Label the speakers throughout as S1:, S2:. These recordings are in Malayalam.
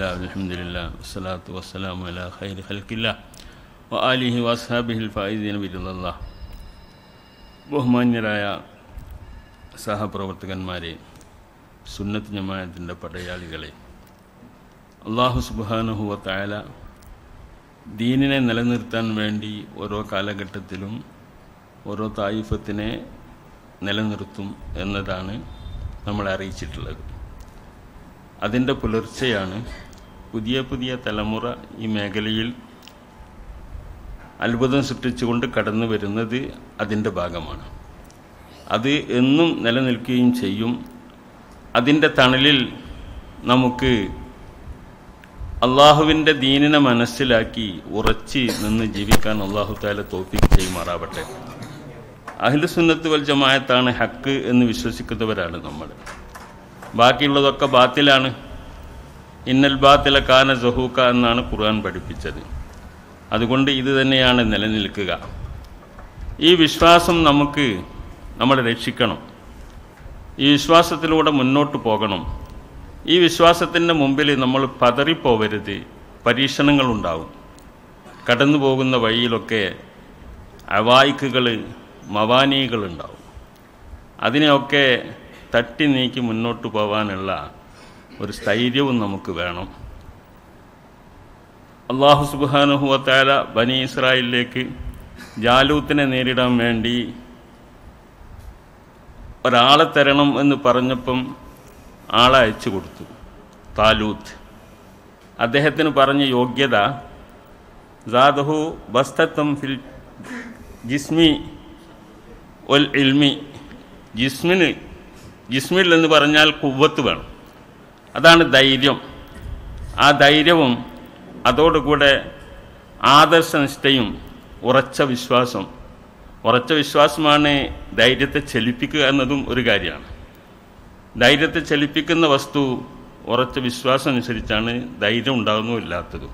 S1: الله الحمد لله والصلاة والسلام على خير خلق الله وآله وأصحابه الفائزين برضا الله ബഹുമാന്യരായ സഹപ്രവർത്തകന്മാരെ സുന്നത്ത് ജമാഅത്തിൻ്റെ പടയാളികളെ അള്ളാഹു സുബാനുഹുവ തായാല ദീനിനെ നിലനിർത്താൻ വേണ്ടി ഓരോ കാലഘട്ടത്തിലും ഓരോ തായിഫത്തിനെ നിലനിർത്തും എന്നതാണ് നമ്മളെ അറിയിച്ചിട്ടുള്ളത് അതിൻ്റെ പുലർച്ചെയാണ് പുതിയ പുതിയ തലമുറ ഈ മേഖലയിൽ അത്ഭുതം സൃഷ്ടിച്ചുകൊണ്ട് കടന്നു വരുന്നത് അതിന്റെ ഭാഗമാണ്. അത് എന്നും നിലനിൽക്കുകയും ചെയ്യും. അതിന്റെ തണലിൽ നമുക്ക് അള്ളാഹുവിന്റെ ദീനിനെ മനസ്സിലാക്കി ഉറച്ച് നിന്ന് ജീവിക്കാൻ അള്ളാഹു താല തോപ്പിക്ക് ചെയ്യുമാറാവട്ടെ. അഹിലുസുന്നത്ത് വൽ ജമായത്താണ് ഹക്ക് എന്ന് വിശ്വസിക്കുന്നവരാണ് നമ്മൾ. ബാക്കിയുള്ളതൊക്കെ ബാത്തിലാണ്. ഇന്നൽ ബാത്തില കാന ജഹൂക്ക എന്നാണ് ഖുർആൻ പഠിപ്പിച്ചത്. അതുകൊണ്ട് ഇത് തന്നെയാണ് നിലനിൽക്കുക. ഈ വിശ്വാസം നമുക്ക് നമ്മൾ രക്ഷിക്കണം. ഈ വിശ്വാസത്തിലൂടെ മുന്നോട്ട് പോകണം. ഈ വിശ്വാസത്തിന്റെ മുമ്പിൽ നമ്മൾ പതറിപ്പോവരുത്. പരീക്ഷണങ്ങളുണ്ടാവും കടന്നു പോകുന്ന വഴിയിലൊക്കെ അവായിക്കുകൾ മവാനികളുണ്ടാവും അതിനെയൊക്കെ തട്ടി നീക്കി മുന്നോട്ട് പോകാനുള്ള ഒരു സ്ഥൈര്യവും നമുക്ക് വേണം. അള്ളാഹു സുബാനുഹുവത്താല ബനി ഇസ്രായേലിലേക്ക് ജാലൂത്തിനെ നേരിടാൻ വേണ്ടി ഒരാളെ തരണം എന്ന് പറഞ്ഞപ്പം ആളെ അയച്ചു കൊടുത്തു. താലൂത്ത്. അദ്ദേഹത്തിന് പറഞ്ഞ യോഗ്യത ജാദഹു ബസ്തത്വം ഫിൽ ജിസ്മി ഒൽ ഇൽമി. ജിസ്മിന് ജിസ്മിൽ എന്ന് പറഞ്ഞാൽ കുവ്വത്ത് വേണം. അതാണ് ധൈര്യം. ആ ധൈര്യവും അതോടുകൂടെ ആദർശനിഷ്ഠയും ഉറച്ച വിശ്വാസം. ഉറച്ച വിശ്വാസമാണ് ധൈര്യത്തെ ചലിപ്പിക്കുക എന്നതും ഒരു കാര്യമാണ്. ധൈര്യത്തെ ചലിപ്പിക്കുന്ന വസ്തു ഉറച്ച വിശ്വാസം അനുസരിച്ചാണ് ധൈര്യം ഉണ്ടാകുന്നതും ഇല്ലാത്തതും.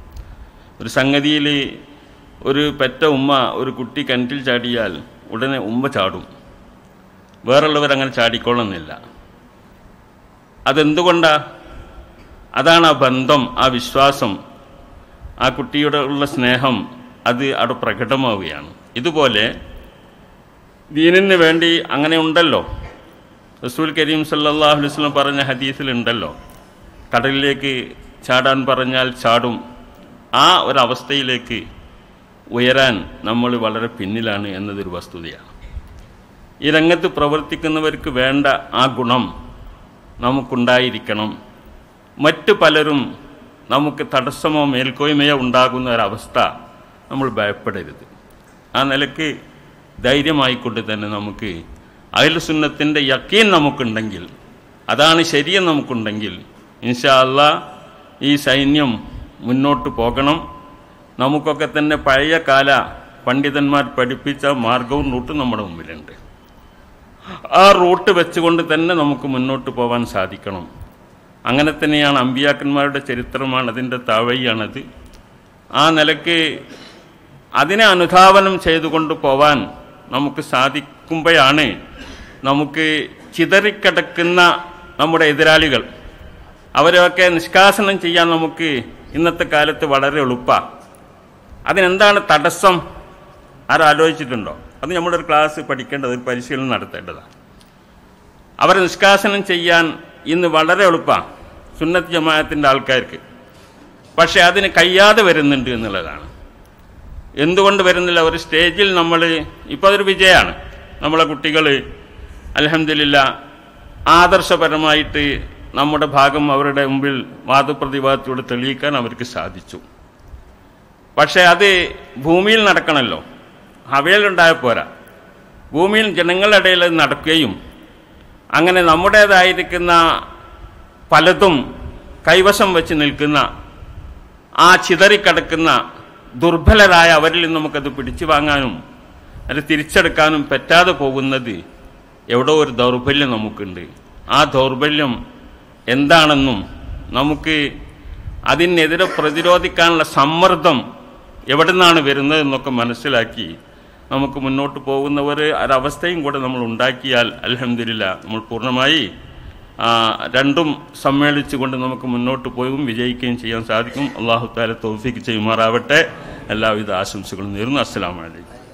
S1: ഒരു സംഗതിയിൽ ഒരു പെറ്റ ഉമ്മ ഒരു കുട്ടി കിണറ്റിൽ ചാടിയാൽ ഉടനെ ഉമ്മ ചാടും. വേറുള്ളവർ അങ്ങനെ ചാടിക്കൊള്ളുന്നില്ല അതെന്തുകൊണ്ടാ? അതാണ് ആ ബന്ധം ആ വിശ്വാസം ആ കുട്ടിയുടെ ഉള്ള സ്നേഹം അത് അവിടെ പ്രകടമാവുകയാണ്. ഇതുപോലെ ദീനിന് വേണ്ടി അങ്ങനെ ഉണ്ടല്ലോ. റസൂൽ കരീം സല്ലാഹു വസല്ലം പറഞ്ഞ ഹദീസിലുണ്ടല്ലോ കടലിലേക്ക് ചാടാൻ പറഞ്ഞാൽ ചാടും. ആ ഒരവസ്ഥയിലേക്ക് ഉയരാൻ നമ്മൾ വളരെ പിന്നിലാണ് എന്നതൊരു വസ്തുതയാണ്. ഈ രംഗത്ത് പ്രവർത്തിക്കുന്നവർക്ക് വേണ്ട ആ ഗുണം നമുക്കുണ്ടായിരിക്കണം. മറ്റു പലരും നമുക്ക് തടസ്സമോ മേൽക്കോയ്മയോ ഉണ്ടാകുന്ന ഒരവസ്ഥ നമ്മൾ ഭയപ്പെടരുത്. ആ നിലയ്ക്ക് ധൈര്യമായിക്കൊണ്ട് തന്നെ നമുക്ക് അയൽസുന്നത്തിന്റെ യക്കീൻ നമുക്കുണ്ടെങ്കിൽ അതാണ് ശരിയെന്ന് നമുക്കുണ്ടെങ്കിൽ ഇൻഷാ അല്ല ഈ സൈന്യം മുന്നോട്ട് പോകണം. നമുക്കൊക്കെ തന്നെ പഴയ കാല പണ്ഡിതന്മാർ പഠിപ്പിച്ച മാർഗവും റൂട്ടും നമ്മുടെ മുമ്പിലുണ്ട്. ആ റൂട്ട് വെച്ചുകൊണ്ട് തന്നെ നമുക്ക് മുന്നോട്ട് പോകാൻ സാധിക്കണം. അങ്ങനെ തന്നെയാണ് അമ്പിയാക്കന്മാരുടെ ചരിത്രമാണ് അതിന്റെ താവഴിയാണത്. ആ നിലയ്ക്ക് അതിനെ അനുധാവനം ചെയ്തുകൊണ്ട് പോവാൻ നമുക്ക് സാധിക്കുമ്പോഴാണ് നമുക്ക് ചിതറിക്കിടക്കുന്ന നമ്മുടെ എതിരാളികൾ. അവരെയൊക്കെ നിഷ്കാസനം ചെയ്യാൻ നമുക്ക് ഇന്നത്തെ കാലത്ത് വളരെ എളുപ്പമാണ് അതിനെന്താണ് തടസ്സം? ആരാലോചിച്ചിട്ടുണ്ടോ? അത് നമ്മുടെ ഒരു ക്ലാസ് പഠിക്കേണ്ടത് ഒരു പരിശീലനം നടത്തേണ്ടതാണ്. അവരെ നിഷ്കാസനം ചെയ്യാൻ ഇന്ന് വളരെ എളുപ്പമാണ് സുന്നത്ത് ജമാഅത്തിന്റെ ആൾക്കാർക്ക്. പക്ഷേ അതിന് കഴിയാതെ വരുന്നുണ്ട് എന്നുള്ളതാണ്. എന്തുകൊണ്ട് വരുന്നില്ല? ഒരു സ്റ്റേജിൽ നമ്മൾ ഇപ്പോൾ അതൊരു വിജയമാണ്. നമ്മളെ കുട്ടികൾ അലഹമില്ല ആദർശപരമായിട്ട് നമ്മുടെ ഭാഗം അവരുടെ മുമ്പിൽ വാദപ്രതിവാദത്തോട് തെളിയിക്കാൻ അവർക്ക് സാധിച്ചു. പക്ഷേ അത് ഭൂമിയിൽ നടക്കണമല്ലോ ഹവയിലുണ്ടായ പോരാ. ഭൂമിയിൽ ജനങ്ങളുടെ ഇടയിൽ നടക്കുകയും അങ്ങനെ നമ്മുടേതായിരിക്കുന്ന പലതും കൈവശം വെച്ച് നിൽക്കുന്ന ആ ചിതറിക്കിടക്കുന്ന ദുർബലരായ അവരിൽ നിന്ന് നമുക്കത് പിടിച്ചു വാങ്ങാനും അത് തിരിച്ചെടുക്കാനും പറ്റാതെ പോകുന്നത് എവിടോ ഒരു ദൗർബല്യം നമുക്കുണ്ട്. ആ ദൗർബല്യം എന്താണെന്നും നമുക്ക് അതിനെതിരെ പ്രതിരോധിക്കാനുള്ള സമ്മർദ്ദം എവിടെ നിന്നാണ് വരുന്നതെന്നൊക്കെ മനസ്സിലാക്കി നമുക്ക് മുന്നോട്ട് പോകുന്നവർ ഒരവസ്ഥയും കൂടെ നമ്മൾ ഉണ്ടാക്കിയാൽ അലഹമില്ല നമ്മൾ പൂർണമായി രണ്ടും സമ്മേളിച്ചുകൊണ്ട് നമുക്ക് മുന്നോട്ട് പോയും വിജയിക്കുകയും ചെയ്യാൻ സാധിക്കും. അള്ളാഹു താല തോഫിക്ക് ചെയ്യുമാറാവട്ടെ. എല്ലാവിധ ആശംസകളും നേരുന്നു. അസ്സലാമലൈക്കും